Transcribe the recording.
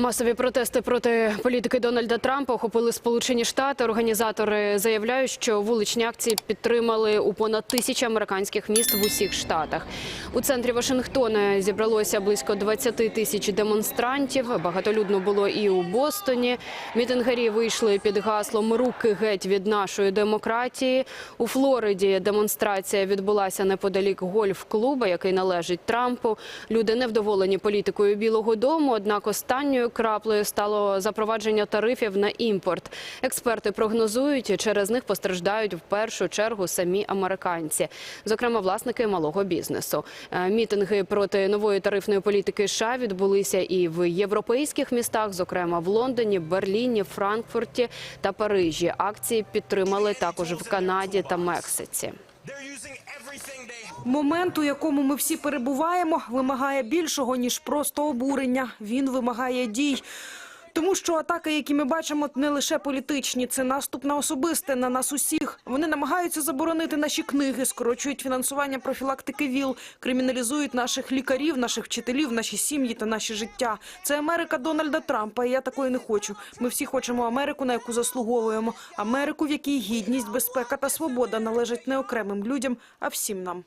Масові протести проти політики Дональда Трампа охопили Сполучені Штати. Організатори заявляють, що вуличні акції підтримали у понад тисячі американських міст в усіх штатах. У центрі Вашингтона зібралося близько 20 тисяч демонстрантів. Багатолюдно було і у Бостоні. Мітингарі вийшли під гаслом «Руки геть від нашої демократії». У Флориді демонстрація відбулася неподалік гольф-клуба, який належить Трампу. Люди невдоволені політикою Білого Дому, однак останньою краплею стало запровадження тарифів на імпорт. Експерти прогнозують, через них постраждають в першу чергу самі американці, зокрема власники малого бізнесу. Е, Мітинги проти нової тарифної політики США відбулися і в європейських містах, зокрема в Лондоні, Берліні, Франкфурті та Парижі. Акції підтримали також в Канаді та Мексиці. Момент, у якому ми всі перебуваємо, вимагає більшого ніж просто обурення. Він вимагає дій. Тому що атаки, які ми бачимо, не лише політичні, це наступ на особисте, на нас усіх. Вони намагаються заборонити наші книги, скорочують фінансування профілактики ВІЛ, криміналізують наших лікарів, наших вчителів, наші сім'ї та наші життя. Це Америка Дональда Трампа, і я такої не хочу. Ми всі хочемо Америку, на яку заслуговуємо. Америку, в якій гідність, безпека та свобода належать не окремим людям, а всім нам.